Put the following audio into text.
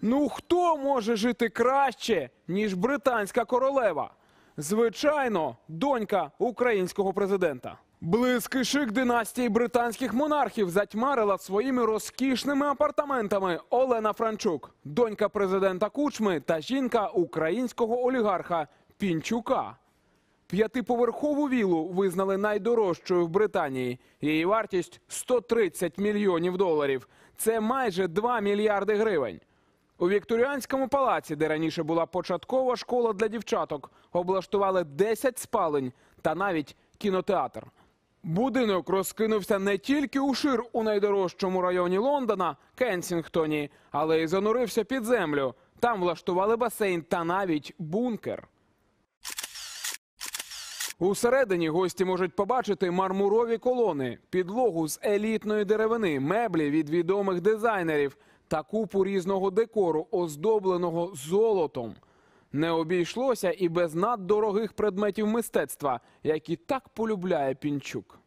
Ну хто може жити краще, ніж британська королева? Звичайно, донька українського президента. Близький шик династії британських монархів затьмарила своїми розкішними апартаментами Олена Франчук, донька президента Кучми та жінка українського олігарха Пінчука. П'ятиповерхову вілу визнали найдорожчою в Британії. Її вартість 130 мільйонів доларів. Це майже 2 мільярди гривень. У Вікторіанському палаці, де раніше була початкова школа для дівчаток, облаштували 10 спалень та навіть кінотеатр. Будинок розкинувся не тільки у шир у найдорожчому районі Лондона, Кенсінгтоні, але й занурився під землю. Там влаштували басейн та навіть бункер. Усередині гості можуть побачити мармурові колони, підлогу з елітної деревини, меблі від відомих дизайнерів та купу різного декору, оздобленого золотом. Не обійшлося і без наддорогих предметів мистецтва, які так полюбляє Пінчук.